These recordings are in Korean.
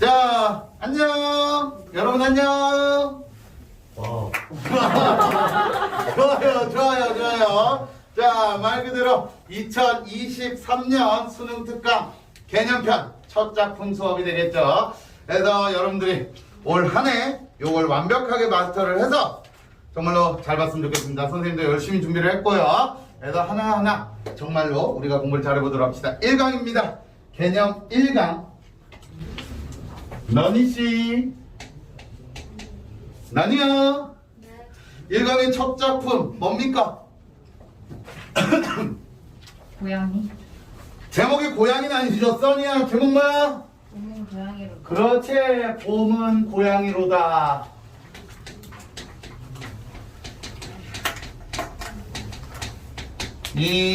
자, 안녕. 여러분 안녕. 와. 좋아요, 좋아요, 좋아요. 자, 말 그대로 2023년 수능 특강 개념편 첫 작품 수업이 되겠죠. 그래서 여러분들이 올 한 해 요걸 완벽하게 마스터를 해서 정말로 잘 봤으면 좋겠습니다. 선생님도 열심히 준비를 했고요. 그래서 하나하나 정말로 우리가 공부를 잘해보도록 합시다. 1강입니다. 개념 1강. 너니씨. 나니야. 1강의 첫 작품 뭡니까? 고양이? 제목이 고양이는 아니죠? 써니야 제목 뭐야? 봄은 고양이로 그렇지 봄은 고양이로다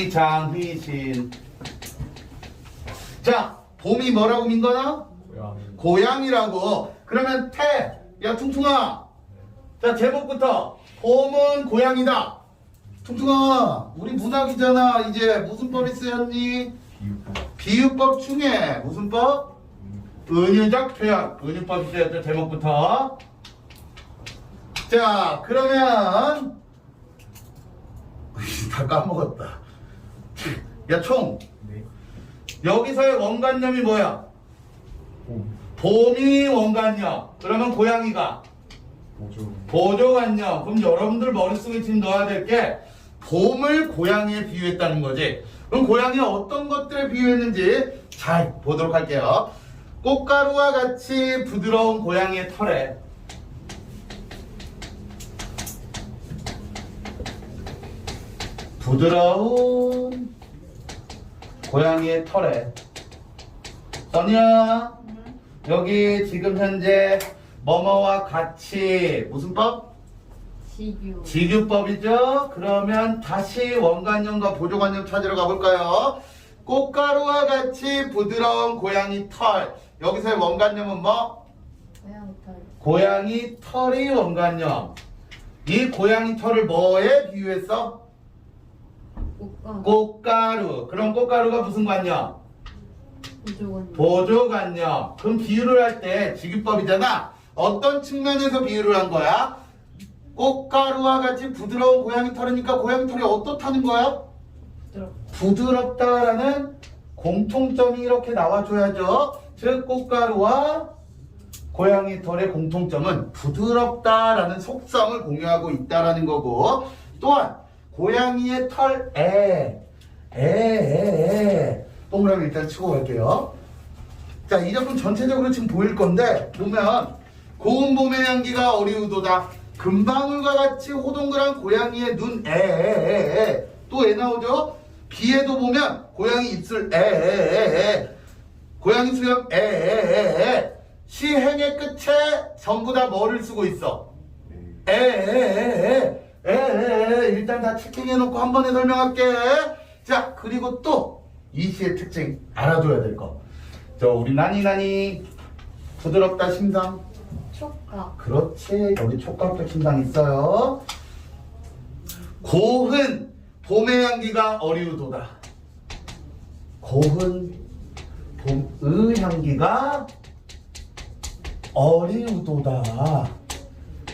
이장희신 자 봄이 뭐라고 민거나? 고양이. 고양이라고 그러면 태 야 퉁퉁아 자 제목부터 봄은 고양이다 퉁퉁아 우리 문학이잖아 이제 무슨 법이 쓰였니? 비유법. 비유법 중에 무슨 법? 은유적 표현 은유법 쓰였죠 제목부터 자 그러면 다 까먹었다 야총 네. 여기서의 원관념이 뭐야? 봄. 봄이 원관념 그러면 고양이가 보조. 보조관념. 그럼 여러분들 머릿속에 지금 넣어야 될 게 봄을 고양이에 비유했다는 거지. 그럼 고양이가 어떤 것들에 비유했는지 잘 보도록 할게요. 꽃가루와 같이 부드러운 고양이의 털에 부드러운 고양이의 털에 써니야 여기 지금 현재 뭐뭐와 같이 무슨 법? 지규 지규법이죠. 그러면 다시 원관념과 보조관념 찾으러 가볼까요? 꽃가루와 같이 부드러운 고양이 털. 여기서의 원관념은 뭐? 고양이 털 고양이 털이 원관념. 이 고양이 털을 뭐에 비유했어? 꽃가 꽃가루. 그럼 꽃가루가 무슨 관념? 보조관념. 그럼 비유를 할 때 지규법이잖아. 어떤 측면에서 비유를 한 거야? 꽃가루와 같이 부드러운 고양이 털이니까 고양이 털이 어떻다는 거야? 부드럽 부드럽 다라는 공통점이 이렇게 나와줘야죠. 즉 꽃가루와 고양이 털의 공통점은 부드럽다라는 속성을 공유하고 있다라는 거고 또한 고양이의 털에 에에에 동그라미 일단 치고 갈게요. 자, 이 작품 전체적으로 지금 보일 건데 보면 고운 봄의 향기가 어리우도다. 금방울과 같이 호동그란 고양이의 눈 에에에에 또애 나오죠? 비에도 보면 고양이 입술 에에에에 고양이 수염 에에에에 시행의 끝에 전부 다 뭐를 쓰고 있어? 네. 에에에에 에에에 일단 다 체킹해놓고 한 번에 설명할게. 자 그리고 또 이 시의 특징 알아둬야 될 거. 저 우리 나니 나니 부드럽다 심상. 촉각 그렇지 여기 촉각적 심상 있어요. 고흔 봄의 향기가 어리우도다. 고흔 봄의 향기가 어리우도다.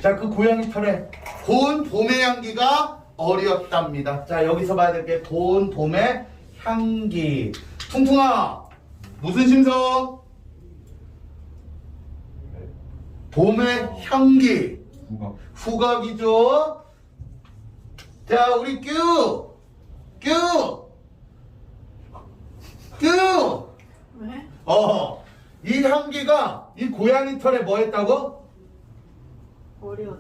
자, 그 고양이 털에 고운 봄의 향기가 어리었답니다. 자, 여기서 봐야 될 게 고운 봄의 향기. 퉁퉁아, 무슨 심성? 네. 봄의 향기. 후각. 후각이죠. 자, 우리 큐! 큐! 큐! 왜? 어, 이 향기가 이 고양이 털에 뭐 했다고?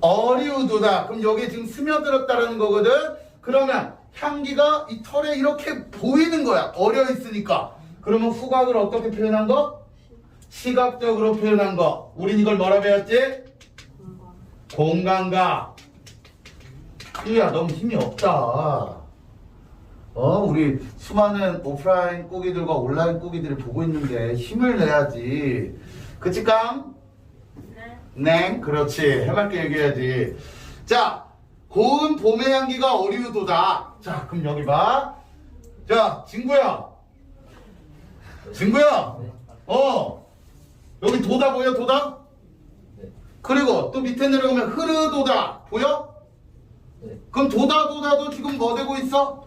어리우도다. 그럼 여기 지금 스며들었다라는 거거든? 그러면 향기가 이 털에 이렇게 보이는 거야. 어려 있으니까. 그러면 후각을 어떻게 표현한 거? 시각적으로 표현한 거. 우린 이걸 뭐라 배웠지? 공간 공간각. 이야 너무 힘이 없다. 어 우리 수많은 오프라인 꾸기들과 온라인 꾸기들이 보고 있는데 힘을 내야지. 그치 깡? 네 네, 그렇지. 해맑게 얘기해야지. 자, 고운 봄의 향기가 어리우도다. 자, 그럼 여기 봐. 자, 친구야. 친구야. 어. 여기 도다 보여 도다? 네. 그리고 또 밑에 내려가면 흐르도다 보여? 네. 그럼 도다 도다도 지금 뭐 되고 있어?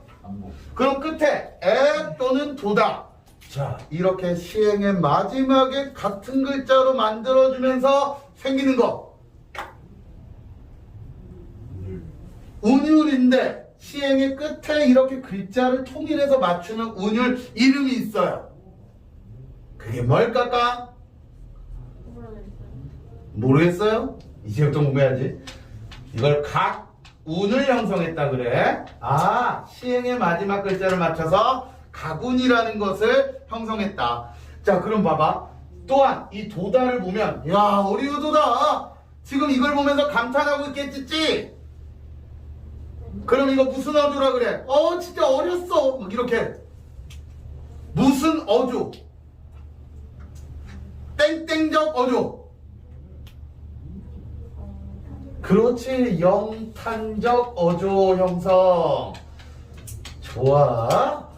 그럼 끝에 에 또는 도다. 자, 이렇게 시행의 마지막에 같은 글자로 만들어주면서 생기는 거. 물. 운율인데 시행의 끝에 이렇게 글자를 통일해서 맞추는 운율 이름이 있어요. 그게 뭘까까? 모르겠어요. 이제부터 공부해야지. 이걸 각 운을 형성했다 그래. 아, 시행의 마지막 글자를 맞춰서 각운이라는 것을 형성했다. 자, 그럼 봐봐. 또한 이 도다를 보면 야, 어리우 도다. 지금 이걸 보면서 감탄하고 있겠지? 그럼 이거 무슨 어조라 그래? 어, 진짜 어렸어. 막 이렇게. 무슨 어조? 땡땡적 어조. 그렇지 영탄적 어조 형성 좋아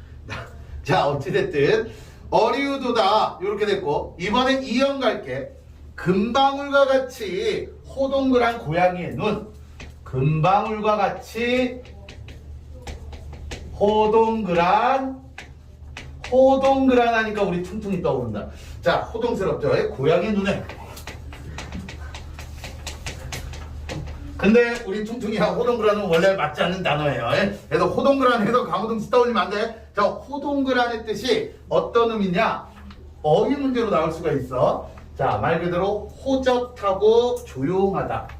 자 어찌됐든 어리우도다 이렇게 됐고 이번엔 이형 갈게 금방울과 같이 호동그란 고양이의 눈 금방울과 같이 호동그란 호동그란 하니까 우리 퉁퉁이 떠오른다 자 호동스럽죠 고양이 눈에 근데 우리 퉁퉁이하고 호동그란은 원래 맞지 않는 단어예요. 예? 그래서 호동그란 해서 강호동씨 떠올리면 안 돼. 자, 호동그란의 뜻이 어떤 의미냐? 어휘 문제로 나올 수가 있어. 자, 말 그대로 호젓하고 조용하다.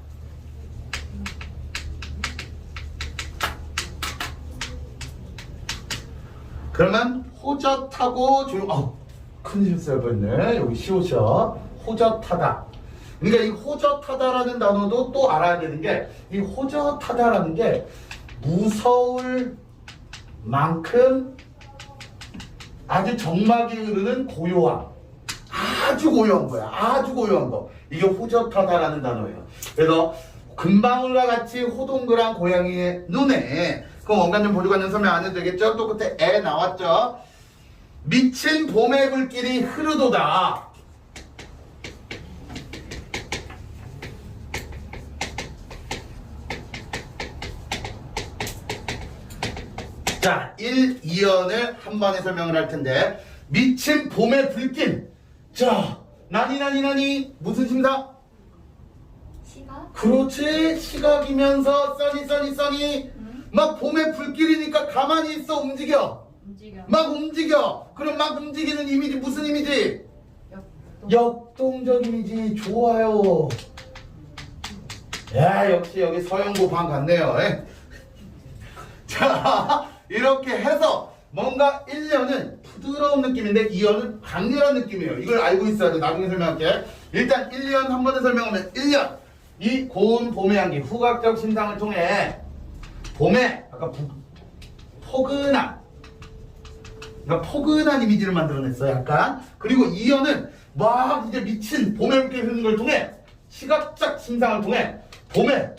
그러면 호젓하고 조용. 어, 큰일 났어요, 뻔네 여기 시오셔. 호젓하다. 그러니까 이 호젓하다라는 단어도 또 알아야 되는 게 이 호젓하다라는 게 무서울 만큼 아주 정막이 흐르는 고요함. 아주 고요한 거야. 아주 고요한 거. 이게 호젓하다라는 단어예요. 그래서 금방울과 같이 호동그란 고양이의 눈에 그 원관념 보조관념 설명 안 해도 되겠죠? 또 끝에 애 나왔죠? 미친 봄의 불길이 흐르도다. 자, 1, 2연을 한 번에 설명을 할 텐데 미친 봄의 불길. 자, 나니 나니 나니 무슨 심사? 시각? 그렇지 시각이면서 써니 써니 써니 응? 막 봄의 불길이니까 가만히 있어 움직여. 움직여. 막 움직여. 그럼 막 움직이는 이미지 무슨 이미지? 역동. 역동적 이미지. 좋아요. 야 역시 여기 서영고 방 같네요. 예? 자 이렇게 해서 뭔가 1년은 부드러운 느낌인데 2년은 강렬한 느낌이에요. 이걸 알고 있어야 돼. 나중에 설명할게. 일단 1년 한 번에 설명하면 1년 이 고운 봄의 향기 후각적 신상을 통해 봄에 아까 부, 포근한 그러니까 포근한 이미지를 만들어냈어 약간. 그리고 이연은 막 이제 미친 봄에 이렇게 흐르는 걸 통해 시각적 신상을 통해 봄에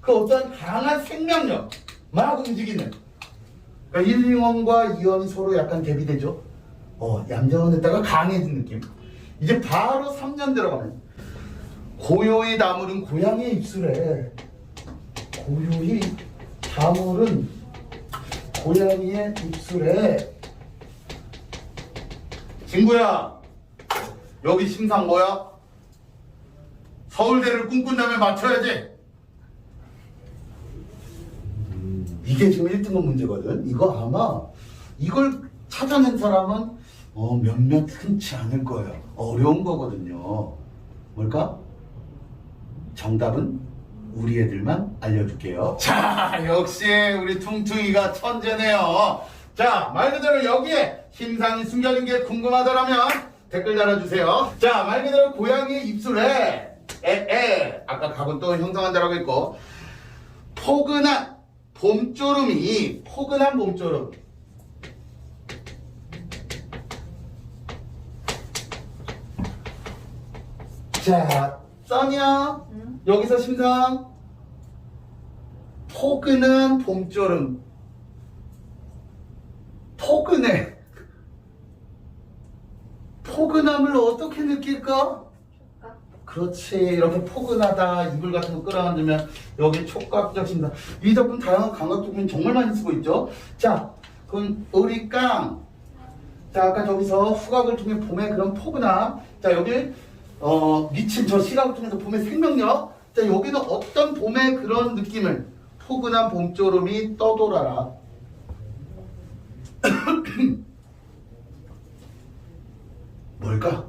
그 어떤 강한 생명력 막 움직이는. 그러니까 1, 2원과 2원이 서로 약간 대비되죠. 어 얌전했다가 강해진 느낌. 이제 바로 3년 들어가면 고요히 다물은 고양이의 입술에 고요히 다물은 고양이의 입술에 친구야 여기 심상 뭐야? 서울대를 꿈꾼다면 맞춰야지. 이게 지금 1등급 문제거든. 이거 아마 이걸 찾아낸 사람은 어, 몇몇 흔치 않을 거예요. 어려운 거거든요. 뭘까? 정답은 우리 애들만 알려줄게요. 자, 역시 우리 퉁퉁이가 천재네요. 자, 말 그대로 여기에 힘상이 숨겨진 게 궁금하더라면 댓글 달아주세요. 자, 말 그대로 고양이 입술에 에, 에, 아까 각은 또 형성한다라고 했고 포근한 봄조름이 포근한 봄조름 자, 써니야 응? 여기서 심상 포근한 봄조름 포근해 포 포근함을 어떻게 느낄까? 그렇지. 이렇게 포근하다 이불 같은 거 끌어안으면 여기 촉각적인다 이 덕분 다양한 감각적인 정말 많이 쓰고 있죠? 자 그럼 우리 깡. 자, 아까 저기서 후각을 통해 봄의 그런 포근함. 자, 여기, 어, 미친 저 시각을 통해서 봄의 생명력. 자, 여기는 어떤 봄의 그런 느낌을, 포근한 봄조름이 떠돌아라. 뭘까?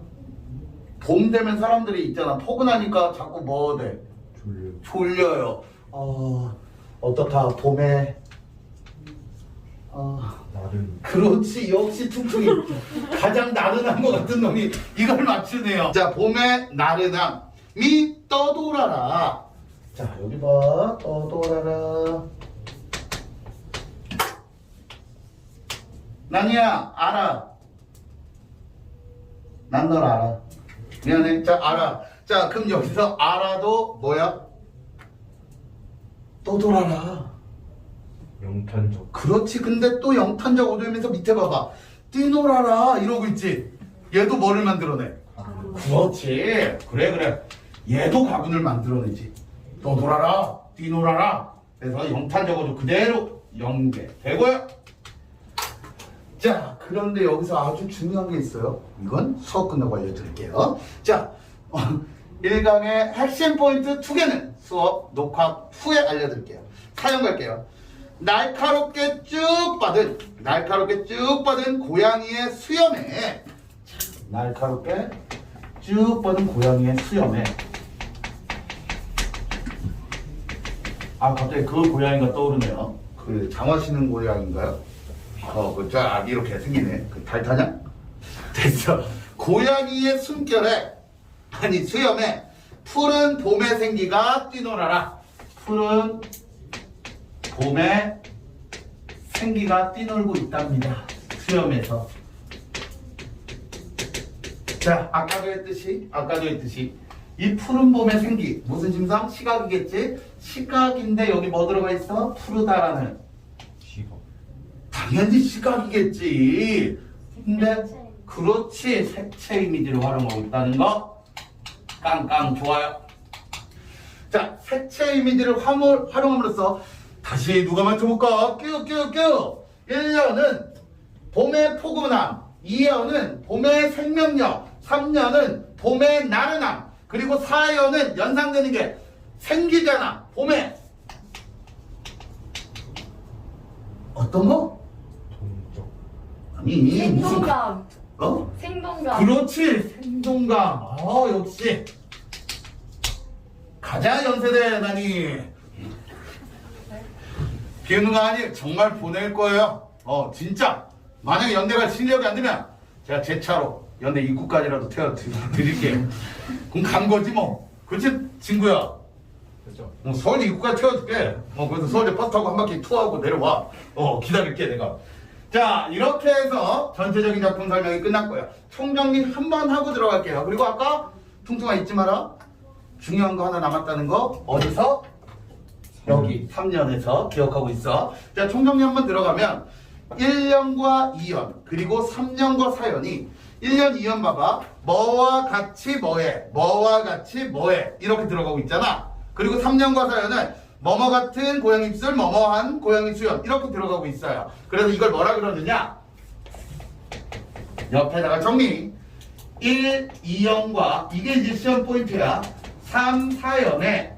봄 되면 사람들이 있잖아. 포근하니까 자꾸 뭐 돼? 졸려. 졸려요. 어, 어떻다, 봄에, 어, 나른. 그렇지 역시 퉁퉁이 가장 나른한 것 같은 놈이 이걸 맞추네요 자 봄의 나른함 이 떠돌아라. 자 여기 봐. 떠돌아라. 난이야 알아. 난 널 알아. 미안해. 자 알아. 자 그럼 여기서 알아도 뭐야? 떠돌아라. 영탄적. 그렇지. 근데 또 영탄적 오조이면서 밑에 봐봐. 뛰놀아라. 이러고 있지. 얘도 뭐를 만들어내? 그렇지. 그래 그래 얘도 가군을 만들어내지. 떠돌아라 뛰 놀아라. 그래서 영탄적 오조 그대로 연계되고요. 자 그런데 여기서 아주 중요한 게 있어요. 이건 수업 끝나고 알려드릴게요. 자 어, 1강의 핵심 포인트 두 개는 수업 녹화 후에 알려드릴게요. 사용 갈게요. 날카롭게 쭉 뻗은 날카롭게 쭉 뻗은 고양이의 수염에 날카롭게 쭉 뻗은 고양이의 수염에 아 갑자기 그 고양이가 떠오르네요 그 장화시는 고양이인가요? 어그쫙 이렇게 생기네 그 달타냥? 됐어 고양이의 숨결에 아니 수염에 푸른 봄의 생기가 뛰놀아라 푸른 봄에 생기가 뛰놀고 있답니다. 수염에서. 자, 아까도 했듯이, 아까도 했듯이, 이 푸른 봄의 생기, 무슨 심상? 시각이겠지? 시각인데 여기 뭐 들어가 있어? 푸르다라는. 시각. 당연히 시각이겠지. 근데, 그렇지. 색채 이미지를 활용하고 있다는 거. 깡깡 좋아요. 자, 색채 이미지를 화물, 활용함으로써 다시 누가 맞춰볼까? 뀨뀨뀨 1년은 봄의 포근함 2년은 봄의 생명력 3년은 봄의 나른함 그리고 4년은 연상되는 게 생기잖아 봄에 어떤 거? 동적. 아니 무슨 생동감. 어? 생동감. 그렇지 생동감 어 역시 가자 연세대 나니 비우는 거 아니 정말 보낼 거예요 어 진짜 만약에 연대가 실력이 안 되면 제가 제 차로 연대 입구까지라도 태워 드- 드릴게요 그럼 간 거지 뭐 그렇지 친구야 그죠? 어, 서울 입구까지 태워줄게. 어, 그래서 서울에 버스 타고 한 바퀴 투어하고 내려와. 어, 기다릴게, 내가. 자, 이렇게 해서 전체적인 작품 설명이 끝났고요. 총정리 한 번 하고 들어갈게요. 그리고 아까 퉁퉁아 잊지 마라. 중요한 거 하나 남았다는 거. 어디서? 여기 3년에서 기억하고 있어. 자, 총정리 한 번 들어가면 1년과 2년, 그리고 3년과 4년이 1년, 2년 봐봐. 뭐와 같이 뭐해? 뭐와 같이 뭐해? 이렇게 들어가고 있잖아. 그리고 3년과 4년은 뭐뭐 같은 고양이 입술, 뭐뭐한 고양이 수염 이렇게 들어가고 있어요. 그래서 이걸 뭐라 그러느냐? 옆에다가 정리. 1, 2년과 이게 이제 시험 포인트야. 3, 4년에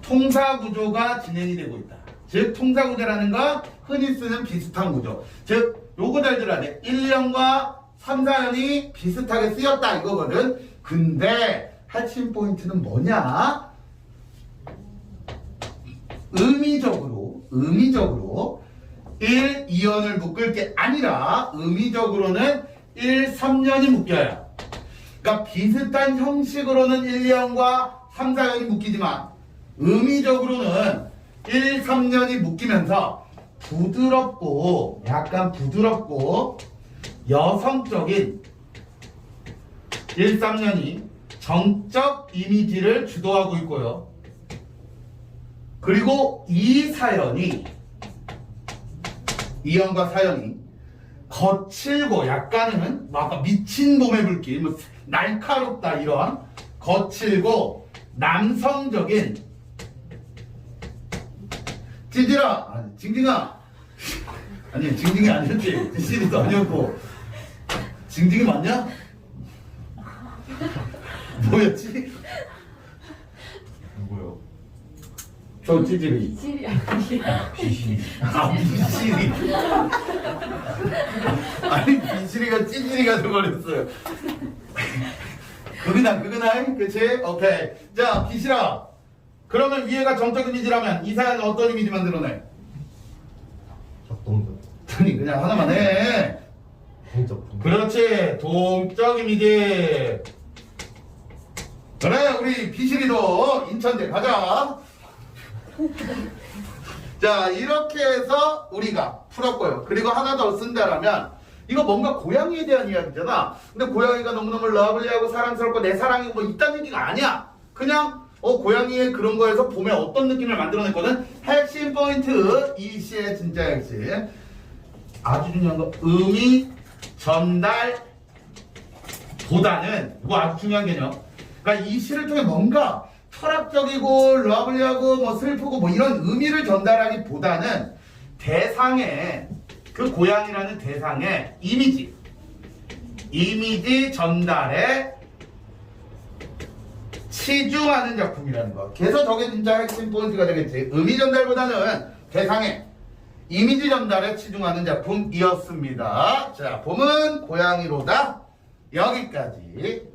통사 구조가 진행이 되고 있다. 즉 통사 구조라는 건 흔히 쓰는 비슷한 구조. 즉 요거 잘 들어야 돼. 1년과 3, 4년이 비슷하게 쓰였다 이거거든. 근데 핵심 포인트는 뭐냐? 의미적으로 의미적으로 1, 2년을 묶을 게 아니라 의미적으로는 1, 3년이 묶여요. 그러니까 비슷한 형식으로는 1, 2년과 3, 4년이 묶이지만 의미적으로는 1, 3년이 묶이면서 부드럽고 약간 부드럽고 여성적인 1, 3년이 정적 이미지를 주도하고 있고요. 그리고 이 사연이 이연과 사연이 거칠고 약간은 뭐 아까 미친 봄의 불길, 뭐 날카롭다 이런 거칠고 남성적인 찌질아, 징징아, 아니 징징이 아니었지, 찌질이도 아니었고 징징이 맞냐? 뭐였지? 누구요? 저 찌질이. 질이 아니야. 귀신이. 아 비실이 아니 비실이가 찌질이가 돼버렸어요 그그나 그그나 그치? 오케이 자 비실아 그러면 위에가 정적 이미지라면 이 사연은 어떤 이미지 만들어내? 작동적. 아니 그냥 하나만 해 동적. 동적. 그렇지 동적 이미지 그래 우리 비실이도 인천대 가자. 자 이렇게 해서 우리가 풀었고요. 그리고 하나 더 쓴다라면 이거 뭔가 고양이에 대한 이야기잖아. 근데 고양이가 너무너무 러블리하고 사랑스럽고 내 사랑이 뭐 있다는 얘기가 아니야. 그냥 어 고양이의 그런 거에서 보면 어떤 느낌을 만들어냈거든? 핵심 포인트 이 시의 진짜 핵심. 아주 중요한 거 의미 전달 보다는 이거 아주 중요한 개념. 그러니까 이 시를 통해 뭔가 철학적이고 러블리하고 뭐 슬프고 뭐 이런 의미를 전달하기보다는 대상의 그 고양이라는 대상의 이미지 이미지 전달에 치중하는 작품이라는 거. 그래서 저게 진짜 핵심 포인트가 되겠지. 의미 전달보다는 대상의 이미지 전달에 치중하는 작품이었습니다. 자, 봄은 고양이로다. 여기까지